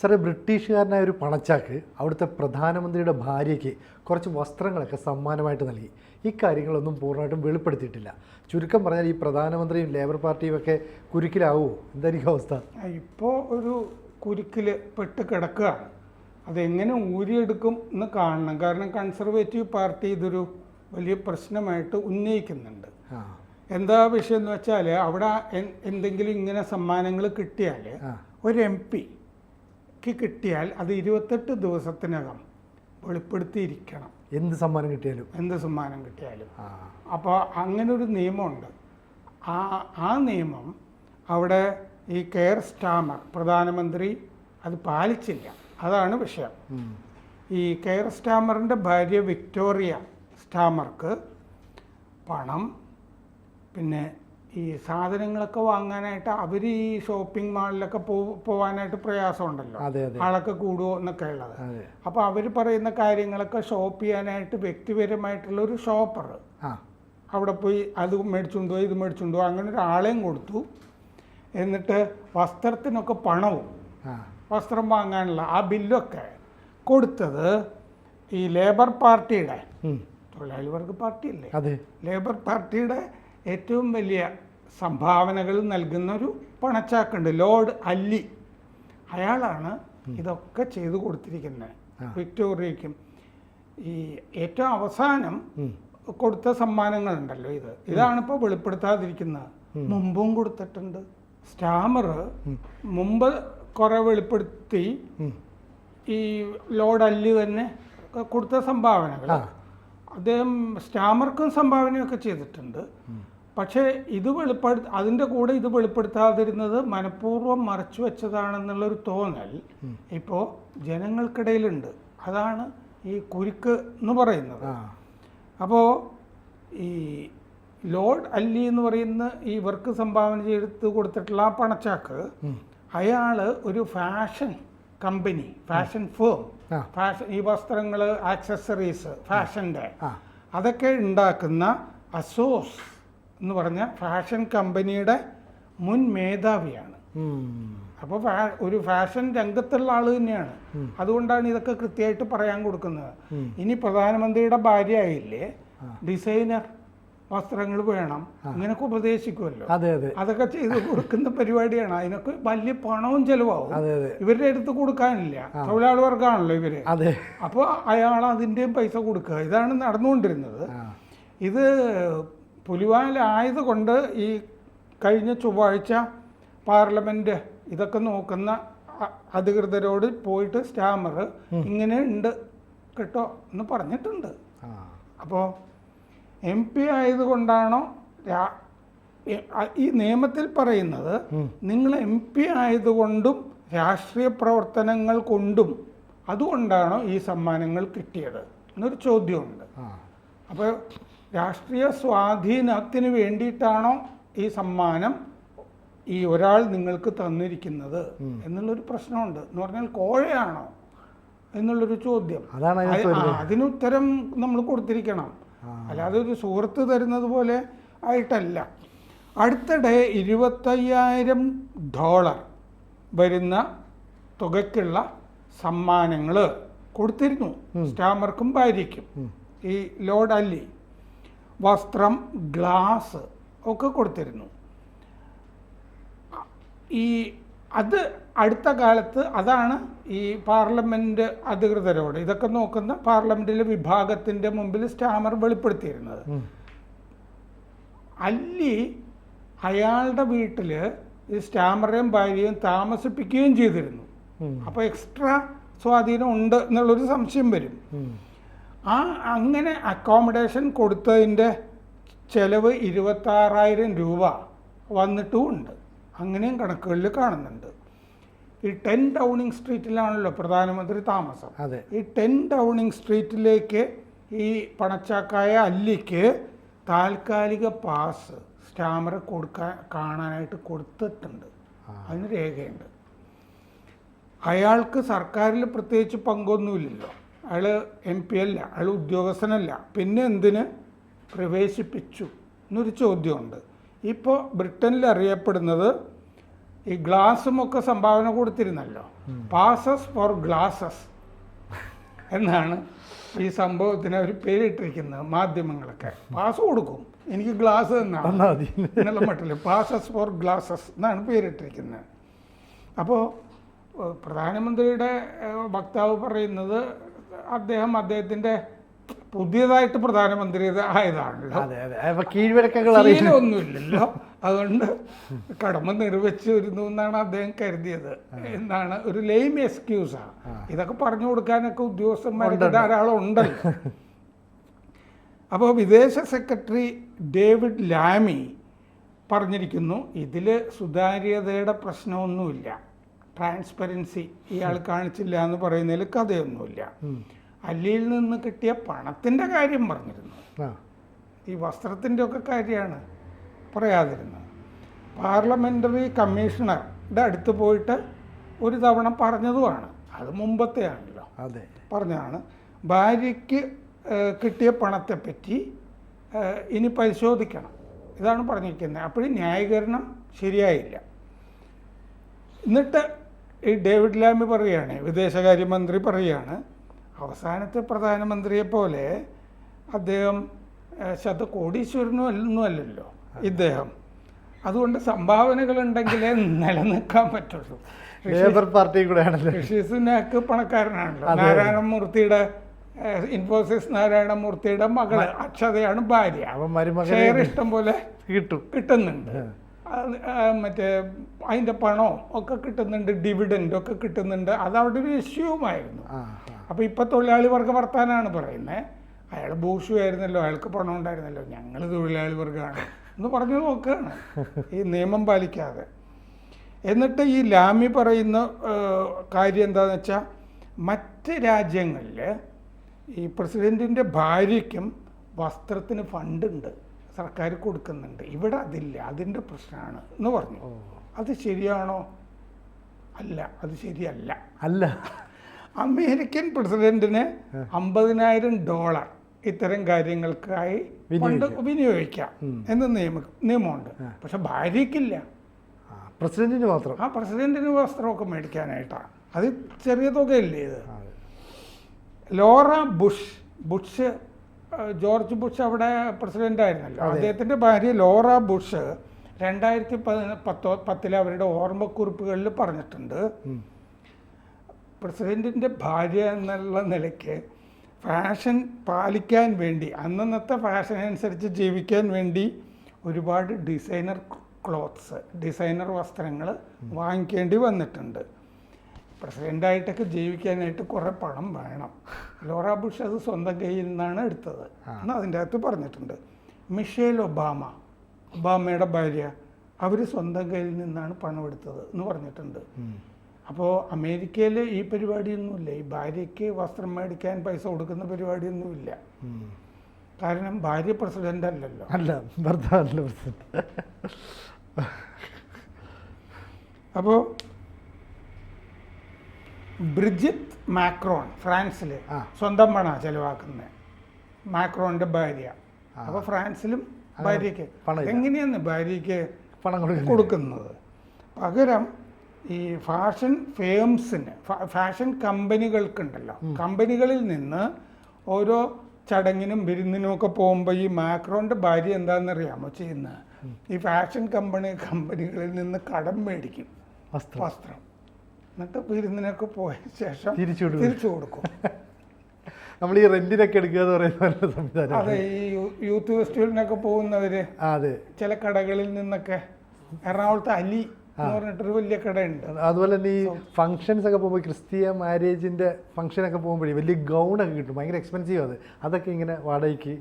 സാറേ ബ്രിട്ടീഷുകാരനായ ഒരു പണച്ചാക്ക് അവിടുത്തെ പ്രധാനമന്ത്രിയുടെ ഭാര്യയ്ക്ക് കുറച്ച് വസ്ത്രങ്ങളൊക്കെ സമ്മാനമായിട്ട് നൽകി. ഈ കാര്യങ്ങളൊന്നും പൂർണമായിട്ടും വെളിപ്പെടുത്തിയിട്ടില്ല. ചുരുക്കം പറഞ്ഞാൽ ഈ പ്രധാനമന്ത്രിയും ലേബർ പാർട്ടിയും ഒക്കെ കുരുക്കിലാവുമോ എന്തായിരിക്കും അവസ്ഥ? ഇപ്പോൾ ഒരു കുരുക്കിൽ പെട്ട് കിടക്കുകയാണ്. അതെങ്ങനെ ഊരിയെടുക്കും എന്ന് കാണണം. കാരണം കൺസർവേറ്റീവ് പാർട്ടി ഇതൊരു വലിയ പ്രശ്നമായിട്ട് ഉന്നയിക്കുന്നുണ്ട്. എന്താ വിഷയം എന്ന് വെച്ചാൽ അവിടെ എന്തെങ്കിലും ഇങ്ങനെ സമ്മാനങ്ങൾ കിട്ടിയാൽ ഒരു എം പിക്ക് കിട്ടിയാൽ അത് ഇരുപത്തെട്ട് ദിവസത്തിനകം വെളിപ്പെടുത്തിയിരിക്കണം. എന്ത് സമ്മാനം കിട്ടിയാലും? എന്ത് സമ്മാനം കിട്ടിയാലും. അപ്പോൾ അങ്ങനെ ഒരു നിയമമുണ്ട്. ആ ആ നിയമം അവിടെ ഈ കെയർ സ്റ്റാമർ പ്രധാനമന്ത്രി അത് പാലിച്ചില്ല. അതാണ് വിഷയം. ഈ കെയർ സ്റ്റാമറിന്റെ ഭാര്യ വിക്ടോറിയ സ്റ്റാമർക്ക് പണം പിന്നെ ഈ സാധനങ്ങളൊക്കെ വാങ്ങാനായിട്ട് അവർ ഈ ഷോപ്പിംഗ് മാളിലൊക്കെ പോവാനായിട്ട് പ്രയാസം പ്രയാസമുണ്ടല്ലോ ആളൊക്കെ കൂടുമോ എന്നൊക്കെ ഉള്ളത്. അപ്പൊ അപ്പോൾ അവർ പറയുന്ന കാര്യങ്ങളൊക്കെ ഷോപ്പ് ചെയ്യാനായിട്ട് വ്യക്തിപരമായിട്ടുള്ള ഒരു ഷോപ്പർ അവിടെ പോയി അത് മേടിച്ചുണ്ടോ ഇത് മേടിച്ചുണ്ടോ അങ്ങനെ ഒരാളെയും കൊടുത്തു. എന്നിട്ട് വസ്ത്രത്തിനൊക്കെ പണവും വസ്ത്രം വാങ്ങാനുള്ള ആ ബില്ലൊക്കെ കൊടുത്തത് ഈ ലേബർ പാർട്ടിയുടെ. തൊഴിലാളി വർഗ പാർട്ടിയല്ലേ ലേബർ പാർട്ടിയുടെ ഏറ്റവും വലിയ സംഭാവനകൾ നൽകുന്ന ഒരു പണച്ചാക്കുണ്ട്. ലോർഡ് അല്ലി. അയാളാണ് ഇതൊക്കെ ചെയ്തു കൊടുത്തിരിക്കുന്നത്. വിക്ടോറിയക്കും വിക്ടോറിയയ്ക്കും. ഈ ഏറ്റവും അവസാനം കൊടുത്ത കൊടുത്ത സമ്മാനങ്ങളുണ്ടല്ലോ ഇത്. ഇതാണ് ഇപ്പോൾ വെളിപ്പെടുത്താതിരിക്കുന്നത്. മുമ്പും കൊടുത്തിട്ടുണ്ട്. സ്റ്റാമർ മുമ്പ് കുറെ വെളിപ്പെടുത്തി ഈ ലോഡ് അല്ലി തന്നെ കൊടുത്ത സംഭാവനകൾ. അദ്ദേഹം സ്റ്റാമർക്കും സംഭാവനയൊക്കെ ചെയ്തിട്ടുണ്ട്. പക്ഷേ ഇത് വെളിപ്പെടു അതിന്റെ കൂടെ ഇത് വെളിപ്പെടുത്താതിരുന്നത് മനഃപൂർവം മറച്ചു വെച്ചതാണെന്നുള്ളൊരു തോന്നൽ ഇപ്പോൾ ജനങ്ങൾക്കിടയിലുണ്ട്. അതാണ് ഈ കുരുക്ക് എന്ന് പറയുന്നത്. അപ്പോൾ ഈ ലോർഡ് അല്ലി എന്ന് പറയുന്ന ഈ ഇവർക്ക് സംഭാവന ചെയ്ത് കൊടുത്തിട്ടുള്ള ആ പണച്ചാക്ക് അയാൾ ഒരു fashion company fashion firm fashion ഈ വസ്ത്രങ്ങൾ ആക്സസറീസ് ഫാഷന്റെ അതൊക്കെ ഉണ്ടാക്കുന്ന അസോസ് എന്ന് പറഞ്ഞ ഫാഷൻ കമ്പനിയുടെ മുൻ മേധാവിയാണ്. അപ്പോൾ ഒരു ഫാഷൻ രംഗത്തുള്ള ആൾ തന്നെയാണ്. അതുകൊണ്ടാണ് ഇതൊക്കെ കൃത്യമായിട്ട് പറയാൻ കൊടുക്കുന്നത്. ഇനി പ്രധാനമന്ത്രിയുടെ ഭാര്യ ആയില്ലേ ഡിസൈനർ വസ്ത്രങ്ങൾ വേണം ഇങ്ങനൊക്കെ ഉപദേശിക്കുമല്ലോ. അതെ അതെ. അതൊക്കെ ചെയ്ത് കൊടുക്കുന്ന പരിപാടിയാണ്. അതിനൊക്കെ വലിയ പണവും ചെലവാകും ഇവരുടെ അടുത്ത് കൊടുക്കാനില്ല. തൊഴിലാളി വർഗമാണല്ലോ ഇവർ. അപ്പോൾ അയാൾ അതിന്റെയും പൈസ കൊടുക്കുക. ഇതാണ് നടന്നുകൊണ്ടിരുന്നത്. ഇത് പുലിവാലായതുകൊണ്ട് ഈ കഴിഞ്ഞ ചൊവ്വാഴ്ച പാർലമെന്റ് ഇതൊക്കെ നോക്കുന്ന അധികൃതരോട് പോയിട്ട് സ്റ്റാമർ ഇങ്ങനെ ഉണ്ട് കേട്ടോ എന്ന് പറഞ്ഞിട്ടുണ്ട്. അപ്പോൾ എം പി ആയതുകൊണ്ടാണോ ഈ നിയമത്തിൽ പറയുന്നത് നിങ്ങൾ എം പി ആയതുകൊണ്ടും രാഷ്ട്രീയ പ്രവർത്തനങ്ങൾ കൊണ്ടും അതുകൊണ്ടാണോ ഈ സമ്മാനങ്ങൾ കിട്ടിയത് എന്നൊരു ചോദ്യമുണ്ട്. അപ്പോൾ രാഷ്ട്രീയ സ്വാധീനത്തിന് വേണ്ടിയിട്ടാണോ ഈ സമ്മാനം ഈ ഒരാൾ നിങ്ങൾക്ക് തന്നിരിക്കുന്നത്? എന്നുള്ളൊരു പ്രശ്നമുണ്ട്. എന്ന് പറഞ്ഞാൽ കോഴയാണോ എന്നുള്ളൊരു ചോദ്യം. അതാണ് അതിനകത്ത് അതിന് ഉത്തരം നമ്മൾ കൊടുത്തിരിക്കണം. അല്ലാതെ ഒരു സുഹൃത്ത് തരുന്നത് പോലെ ആയിട്ടല്ല. അടുത്തിടെ ഇരുപത്തയ്യായിരം ഡോളർ വരുന്ന തുകയ്ക്കുള്ള സമ്മാനങ്ങൾ കൊടുത്തിരുന്നു. സ്റ്റാമർക്കും ഭാര്യയ്ക്കും. ഈ ലോഡ് അല്ലി. വസ്ത്രം ഗ്ലാസ് ഒക്കെ കൊടുത്തിരുന്നു. ഈ അത് അടുത്ത കാലത്ത് അതാണ് ഈ പാർലമെന്റ് അധികൃതരോട് ഇതൊക്കെ നോക്കുന്ന പാർലമെന്റിലെ വിഭാഗത്തിന്റെ മുമ്പിൽ സ്റ്റാമർ വെളിപ്പെടുത്തിയിരുന്നത്. അല്ലി അയാളുടെ വീട്ടിൽ ഈ സ്റ്റാമറേയും ഭാര്യയും താമസിപ്പിക്കുകയും ചെയ്തിരുന്നു. അപ്പോൾ എക്സ്ട്രാ സ്വാധീനം ഉണ്ട് എന്നുള്ളൊരു സംശയം വരും. ആ അങ്ങനെ അക്കോമഡേഷൻ കൊടുത്തതിന്റെ ചിലവ് ഇരുപത്താറായിരം രൂപ വന്നിട്ടുമുണ്ട് അങ്ങനെയും കണക്കുകളിൽ കാണുന്നുണ്ട്. ഈ ടെൻ ഡൗണിങ് സ്ട്രീറ്റിലാണല്ലോ പ്രധാനമന്ത്രി താമസം. അതെ. ഈ ടെൻ ഡൗണിങ് സ്ട്രീറ്റിലേക്ക് ഈ പണച്ചാക്കായ അല്ലിക്ക് താൽക്കാലിക പാസ് സ്റ്റാമറ കൊടുക്കാൻ കാണാനായിട്ട് കൊടുത്തിട്ടുണ്ട്. അതിന് രേഖയുണ്ട്. അയാൾക്ക് സർക്കാരിൽ പ്രത്യേകിച്ച് പങ്കൊന്നുമില്ലല്ലോ. അയാൾ എം പി അല്ല അയാൾ ഉദ്യോഗസ്ഥനല്ല. പിന്നെ എന്തിന് പ്രവേശിപ്പിച്ചു? എന്നൊരു ചോദ്യമുണ്ട്. ഇപ്പോൾ ബ്രിട്ടനിൽ അറിയപ്പെടുന്നത് ഈ ഗ്ലാസ്സുമൊക്കെ സംഭാവന കൊടുത്തിരുന്നല്ലോ. പാസസ് ഫോർ ഗ്ലാസസ് എന്നാണ് ഈ സംഭവത്തിന് അവർ പേരിട്ടിരിക്കുന്നത് മാധ്യമങ്ങളൊക്കെ. പാസ് കൊടുക്കും. എനിക്ക് ഗ്ലാസ് എന്നാണ് എന്നുള്ള മട്ടിൽ പാസസ് ഫോർ ഗ്ലാസസ് എന്നാണ് പേരിട്ടിരിക്കുന്നത്. അപ്പോൾ പ്രധാനമന്ത്രിയുടെ വക്താവ് പറയുന്നത് അദ്ദേഹം അദ്ദേഹത്തിന്റെ പുതിയതായിട്ട് പ്രധാനമന്ത്രി ആയതാണല്ലോ. ശീലമൊന്നുമില്ലല്ലോ അതുകൊണ്ട് കടമ നിർവഹിച്ചു വരുന്നു എന്നാണ് അദ്ദേഹം കരുതിയത് എന്നാണ് ഒരു ലെയിം എക്സ്ക്യൂസാണ് ഇതൊക്കെ പറഞ്ഞു കൊടുക്കാനൊക്കെ ഉദ്യോഗസ്ഥന്മാരുടെ ധാരാളം ഉണ്ടല്ലോ. അപ്പോൾ വിദേശ സെക്രട്ടറി ഡേവിഡ് ലാമി പറഞ്ഞിരിക്കുന്നു ഇതിൽ സുതാര്യതയുടെ പ്രശ്നമൊന്നുമില്ല. ട്രാൻസ്പെറൻസി ഇയാൾ കാണിച്ചില്ല എന്ന് പറയുന്നതിൽ കഥയൊന്നുമില്ല. അല്ലിയിൽ നിന്ന് കിട്ടിയ പണത്തിന്റെ കാര്യം പറഞ്ഞിരുന്നു. ഈ വസ്ത്രത്തിന്റെ ഒക്കെ കാര്യമാണ് പറയാതിരുന്നത്. പാർലമെന്ററി കമ്മീഷണറുടെ അടുത്ത് പോയിട്ട് ഒരു തവണ പറഞ്ഞതുമാണ്. അത് മുമ്പത്തെയാണല്ലോ അതെ. പറഞ്ഞതാണ്. ഭാര്യയ്ക്ക് കിട്ടിയ പണത്തെപ്പറ്റി ഇനി പരിശോധിക്കണം. ഇതാണ് പറഞ്ഞിരിക്കുന്നത്. അപ്പോഴും ന്യായീകരണം ശരിയായില്ല. എന്നിട്ട് ഈ ഡേവിഡ് ലാമി പറയുകയാണ് വിദേശകാര്യമന്ത്രി പറയുകയാണ് അവസാനത്തെ പ്രധാനമന്ത്രിയെ പോലെ അദ്ദേഹം ശത ശതകോടീശ്വരനും ഒന്നും അല്ലല്ലോ ഇദ്ദേഹം. അതുകൊണ്ട് സംഭാവനകൾ ഉണ്ടെങ്കിലേ നിലനിൽക്കാൻ പറ്റുള്ളൂ. ലേബർ പാർട്ടി കൂടെയാണല്ലോ. ഋഷി സുനാക്ക് പണക്കാരനാണല്ലോ. നാരായണമൂർത്തിയുടെ ഇൻഫോസിസ് നാരായണമൂർത്തിയുടെ മകൾ അക്ഷതയാണ് ഭാര്യ. ഷെയർ ഇഷ്ടം പോലെ കിട്ടും. കിട്ടുന്നുണ്ട്. മറ്റേ അതിന്റെ പണോ ഒക്കെ കിട്ടുന്നുണ്ട് ഡിവിഡൻഡ് ഒക്കെ കിട്ടുന്നുണ്ട്. അത് അവിടെ ഒരു ഇഷ്യൂമായിരുന്നു അപ്പോൾ ഇപ്പോൾ തൊഴിലാളി വർഗ വർത്താനാണ് പറയുന്നത് അയാൾ ബൂഷു ആയിരുന്നല്ലോ അയാൾക്ക് പണം ഉണ്ടായിരുന്നല്ലോ. ഞങ്ങൾ തൊഴിലാളി വർഗമാണ് എന്ന് പറഞ്ഞു നോക്കുകയാണ് ഈ നിയമം പാലിക്കാതെ. എന്നിട്ട് ഈ ലാമി പറയുന്ന കാര്യം എന്താണെന്ന് വെച്ചാൽ മറ്റ് രാജ്യങ്ങളിൽ ഈ പ്രസിഡന്റിന്റെ ഭാര്യയ്ക്കും വസ്ത്രത്തിന് ഫണ്ടുണ്ട്. സർക്കാർ കൊടുക്കുന്നുണ്ട്. ഇവിടെ അതില്ല. അതിന്റെ പ്രശ്നമാണ് എന്ന് പറഞ്ഞു. അത് ശരിയാണോ? അല്ല. അത് ശരിയല്ല. അല്ല. അമേരിക്കൻ പ്രസിഡന്റിന് അമ്പതിനായിരം ഡോളർ ഇത്തരം കാര്യങ്ങൾക്കായി ഫണ്ട് വിനിയോഗിക്കാം എന്ന് നിയമ നിയമമുണ്ട്. പക്ഷെ ഭാര്യയ്ക്കില്ല. പ്രസിഡന്റിന് മാത്രം? ആ പ്രസിഡന്റിന് വസ്ത്രമൊക്കെ മേടിക്കാനായിട്ടാണ്. അത് ചെറിയ തുകയല്ലേ ഇത്? Laura Bush Bush George Bush അവിടെ പ്രസിഡന്റ് ആയിരുന്നല്ലോ. അദ്ദേഹത്തിന്റെ ഭാര്യ ലോറ ബുഷ് രണ്ടായിരത്തി പത്തോ പത്തിലെ അവരുടെ ഓർമ്മക്കുറിപ്പുകളിൽ പറഞ്ഞിട്ടുണ്ട്. പ്രസിഡന്റിന്റെ ഭാര്യ എന്നുള്ള നിലയ്ക്ക് ഫാഷൻ പാലിക്കാൻ വേണ്ടി അന്നന്നത്തെ ഫാഷൻ അനുസരിച്ച് ജീവിക്കാൻ വേണ്ടി ഒരുപാട് ഡിസൈനർ ക്ലോത്ത്സ് ഡിസൈനർ വസ്ത്രങ്ങൾ വാങ്ങിക്കേണ്ടി വന്നിട്ടുണ്ട്. പ്രസിഡന്റായിട്ടൊക്കെ ജീവിക്കാനായിട്ട് കുറേ പണം വേണം. ലോറ ബുഷ് അത് സ്വന്തം കയ്യിൽ നിന്നാണ് എടുത്തത്. എന്ന് അതിന്റെ അകത്ത് പറഞ്ഞിട്ടുണ്ട്. മിഷേൽ ഒബാമ ഒബാമയുടെ ഭാര്യ അവർ സ്വന്തം കയ്യിൽ നിന്നാണ് പണം എടുത്തത് എന്ന് പറഞ്ഞിട്ടുണ്ട്. അപ്പോൾ അമേരിക്കയിൽ ഈ പരിപാടിയൊന്നുമില്ല. ഈ ഭാര്യയ്ക്ക് വസ്ത്രം മേടിക്കാൻ പൈസ കൊടുക്കുന്ന പരിപാടിയൊന്നുമില്ല. കാരണം ഭാര്യ പ്രസിഡന്റ് അല്ലല്ലോ അല്ല ഭർത്താവല്ല പ്രസിഡന്റ്. അപ്പോൾ ബ്രിജിത്ത് മാക്രോൺ ഫ്രാൻസിൽ സ്വന്തം പണ ചെലവാക്കുന്നത്. മാക്രോണിന്റെ ഭാര്യ. അപ്പോൾ ഫ്രാൻസിലും ഭാര്യക്ക്. എങ്ങനെയാണ് ഭാര്യക്ക് പണം കൊടുക്കുന്നത്? പകരം ഈ ഫാഷൻ ഫേംസിന് ഫാഷൻ കമ്പനികൾക്കുണ്ടല്ലോ. കമ്പനികളിൽ നിന്ന് ഓരോ ചടങ്ങിനും വിരുന്നിനും ഒക്കെ പോകുമ്പോൾ ഈ മാക്രോന്റെ ഭാര്യ എന്താണെന്നറിയാമോ ചെയ്യുന്നത്? ഈ ഫാഷൻ കമ്പനി കമ്പനികളിൽ നിന്ന് കടം മേടിക്കും. വസ്ത്രം. എന്നിട്ട് വിരുന്നിനൊക്കെ പോയ ശേഷം തിരിച്ചു തിരിച്ചു കൊടുക്കും. നമ്മൾ ഈ റെന്റിനൊക്കെ എടുക്കുക എന്ന് പറയുന്നത് സംവിധാനം. അതെ ഈ യൂത്ത് ഫെസ്റ്റിവലിനൊക്കെ പോകുന്നവര് അതെ. ചില കടകളിൽ നിന്നൊക്കെ എറണാകുളത്ത് അലി എന്ന് പറഞ്ഞിട്ടൊരു വലിയ കടയുണ്ട്. അതുപോലെ തന്നെ ഈ ഫംഗ്ഷൻസ് ഒക്കെ പോകുമ്പോൾ ക്രിസ്തീയ മാരേജിന്റെ ഫംഗ്ഷനൊക്കെ പോകുമ്പോഴേ വലിയ ഗൗണൊക്കെ കിട്ടും. ഭയങ്കര എക്സ്പെൻസീവ് അത്. അതൊക്കെ ഇങ്ങനെ വാടകയ്ക്ക്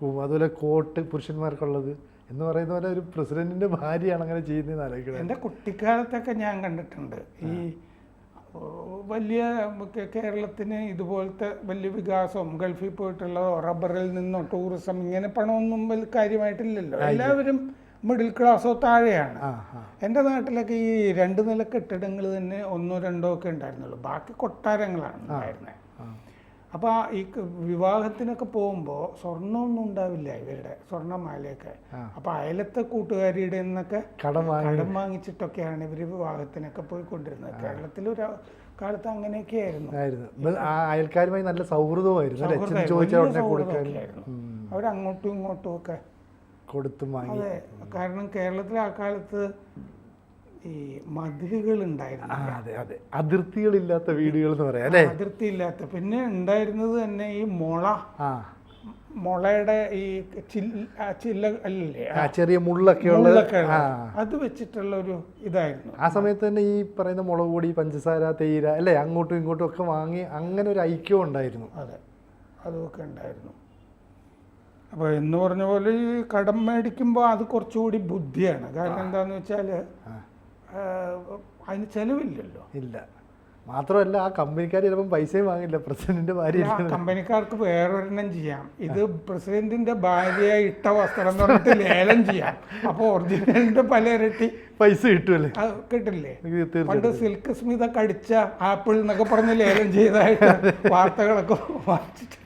പോകും. അതുപോലെ കോട്ട് പുരുഷന്മാർക്കുള്ളത് എന്ന് പറയുന്ന പോലെ ഒരു പ്രസിഡന്റിന്റെ ഭാര്യയാണ് അങ്ങനെ ചെയ്യുന്നതെന്ന് ആലോചിക്കുന്നത് എന്റെ കുട്ടിക്കാലത്തൊക്കെ ഞാൻ കണ്ടിട്ടുണ്ട്. ഈ വലിയ കേരളത്തിന് ഇതുപോലത്തെ വലിയ വികാസം ഗൾഫിൽ പോയിട്ടുള്ള റബ്ബറിൽ നിന്നോ ടൂറിസം ഇങ്ങനെ പണമൊന്നും വലിയ കാര്യമായിട്ടില്ലല്ലോ. എല്ലാവരും മിഡിൽ ക്ലാസ്സോ താഴെയാണ്. എന്റെ നാട്ടിലൊക്കെ ഈ രണ്ട് നില കെട്ടിടങ്ങൾ തന്നെ ഒന്നോ രണ്ടോ ഒക്കെ ഉണ്ടായിരുന്നുള്ളൂ. ബാക്കി കൊട്ടാരങ്ങളാണ് ഉണ്ടായിരുന്നത് അപ്പോൾ ആ ഈ വിവാഹത്തിനൊക്കെ പോകുമ്പോൾ സ്വർണമൊന്നും ഉണ്ടാവില്ല ഇവരുടെ സ്വർണമാലയൊക്കെ. അപ്പോൾ അയലത്തെ കൂട്ടുകാരിയുടെ നിന്നൊക്കെ കടം കടം വാങ്ങിച്ചിട്ടൊക്കെയാണ് ഇവർ വിവാഹത്തിനൊക്കെ പോയിക്കൊണ്ടിരുന്നത്. കേരളത്തിൽ ഒരു കാലത്ത് അങ്ങനെയൊക്കെയായിരുന്നു. ആയിരുന്നു. അയൽക്കാരുമായി നല്ല സൗഹൃദമായിരുന്നു അങ്ങോട്ടും ഇങ്ങോട്ടും ഒക്കെ കൊടുത്തും വാങ്ങി. കാരണം കേരളത്തിലെ ആ കാലത്ത് ഈ മതിലുകൾ ഉണ്ടായിരുന്നു അതെ അതെ. അതിർത്തികളില്ലാത്ത വീടുകൾ എന്ന് പറയാം അല്ലേ? അതിർത്തി ഇല്ലാത്ത പിന്നെ ഉണ്ടായിരുന്നത് തന്നെ ഈ മുള. മുളയുടെ ഈ ചില്ല അല്ലേ ചെറിയ മുള്ളൊക്കെ അത് വെച്ചിട്ടുള്ള ഒരു ഇതായിരുന്നു. ആ സമയത്ത് തന്നെ ഈ പറയുന്ന മുളക് പൊടി പഞ്ചസാര തേയില അല്ലേ? അങ്ങോട്ടും ഇങ്ങോട്ടും ഒക്കെ വാങ്ങി അങ്ങനെ ഒരു ഐക്യം ഉണ്ടായിരുന്നു. അതെ. അതുമൊക്കെ ഉണ്ടായിരുന്നു. അപ്പോൾ എന്ന് പറഞ്ഞ പോലെ ഈ കടം മേടിക്കുമ്പോൾ അത് കുറച്ചുകൂടി ബുദ്ധിയാണ്. കാരണം എന്താണെന്ന് വെച്ചാൽ അതിന് ചെലവില്ലല്ലോ. ഇല്ല. മാത്രമല്ല ആ കമ്പനിക്കാർ ചിലപ്പം പൈസയും വാങ്ങില്ല. പ്രസിഡന്റിന്റെ ഭാര്യ കമ്പനിക്കാർക്ക് വേറൊരെണ്ണം ചെയ്യാം. ഇത് പ്രസിഡന്റിന്റെ ഭാര്യ ഇട്ട വസ്ത്രം എന്ന് പറഞ്ഞിട്ട് ലേലം ചെയ്യാം. അപ്പോൾ ഒറിജിനലിന്റെ പല ഇരട്ടി പൈസ കിട്ടുമല്ലേ കിട്ടില്ലേ? പണ്ട് സിൽക്ക് സ്മിത കടിച്ച ആപ്പിൾ എന്നൊക്കെ പറഞ്ഞ് ലേലം ചെയ്തായിട്ട് വാർത്തകളൊക്കെ വായിച്ചിട്ട്.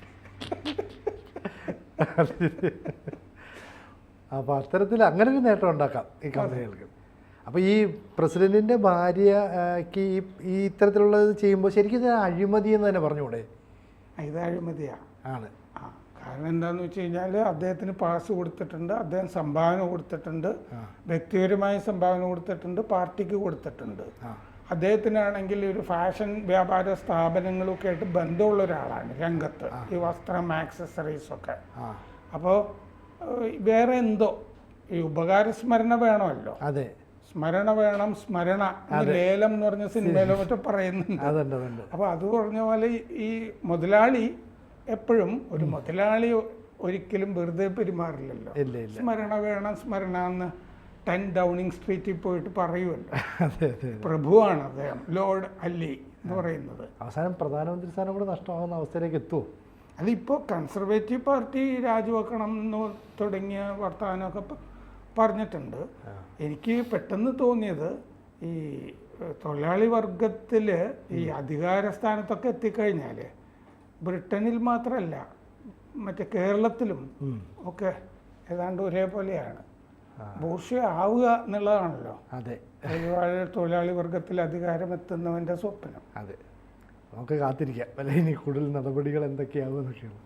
അപ്പോൾ അത്തരത്തിൽ അങ്ങനെ ഒരു നേട്ടം ഉണ്ടാക്കാം ഈ കമ്പനികൾക്ക്. അപ്പോൾ ഈ പ്രസിഡന്റിന്റെ ഭാര്യക്ക് ഈ ഈ ഇത്തരത്തിലുള്ളത് ചെയ്യുമ്പോൾ ശരിക്കും ഇത് അഴിമതി എന്ന് തന്നെ പറഞ്ഞുകൂടെ? ഇത് അഴിമതിയാണ് ആണ്. ആ കാരണം എന്താണെന്ന് വെച്ച് കഴിഞ്ഞാൽ അദ്ദേഹത്തിന് പാസ് കൊടുത്തിട്ടുണ്ട് അദ്ദേഹം സംഭാവന കൊടുത്തിട്ടുണ്ട് വ്യക്തിപരമായ സംഭാവന കൊടുത്തിട്ടുണ്ട് പാർട്ടിക്ക് കൊടുത്തിട്ടുണ്ട്. അദ്ദേഹത്തിനാണെങ്കിൽ ഒരു ഫാഷൻ വ്യാപാര സ്ഥാപനങ്ങളൊക്കെ ആയിട്ട് ബന്ധമുള്ള ഒരാളാണ് രംഗത്ത് ഈ വസ്ത്രം ആക്സസറീസ് ഒക്കെ. അപ്പോൾ വേറെ എന്തോ ഈ ഉപകാരസ്മരണ വേണമല്ലോ. അതെ. സ്മരണ വേണം സ്മരണ ലേലം എന്ന് പറഞ്ഞ സിനിമയിലോ മറ്റോ പറയുന്നുണ്ട്. അതുണ്ട് അപ്പോൾ അത് പറഞ്ഞ പോലെ ഈ- മുതലാളി എപ്പോഴും ഒരു മുതലാളി ഒരിക്കലും വെറുതെ പെരുമാറില്ലല്ലോ. സ്മരണ വേണം സ്മരണ എന്ന് ടെൻ ഡൗണിങ് സ്ട്രീറ്റിൽ പോയിട്ട് പറയുമല്ലോ. പ്രഭുവാണ് അദ്ദേഹം ലോർഡ് അല്ലി എന്ന് പറയുന്നത്. അവസാനം പ്രധാനമന്ത്രി സ്ഥാനം കൂടെ നഷ്ടമാകുന്ന അവസ്ഥയിലേക്ക് എത്തുമോ അതിപ്പോൾ കൺസർവേറ്റീവ് പാർട്ടി രാജിവെക്കണം എന്ന് തുടങ്ങിയ വർത്തമാനമൊക്കെ പറഞ്ഞിട്ടുണ്ട്. എനിക്ക് പെട്ടെന്ന് തോന്നിയത് ഈ തൊഴിലാളി വർഗത്തിൽ ഈ അധികാര സ്ഥാനത്തൊക്കെ എത്തിക്കഴിഞ്ഞാൽ ബ്രിട്ടനിൽ മാത്രമല്ല മറ്റേ കേരളത്തിലും ഒക്കെ ഏതാണ്ട് ഒരേപോലെയാണ്. ബൂർഷ്യ ആവുക എന്നുള്ളതാണല്ലോ. അതെ. ഒരുപാട് തൊഴിലാളി വർഗത്തിൽ അധികാരം എത്തുന്നവന്റെ സ്വപ്നം. അതെ. നമുക്ക് കാത്തിരിക്കാം. അല്ലെ? ഇനി കൂടുതൽ നടപടികൾ എന്തൊക്കെയാവും എന്നൊക്കെയാണ്.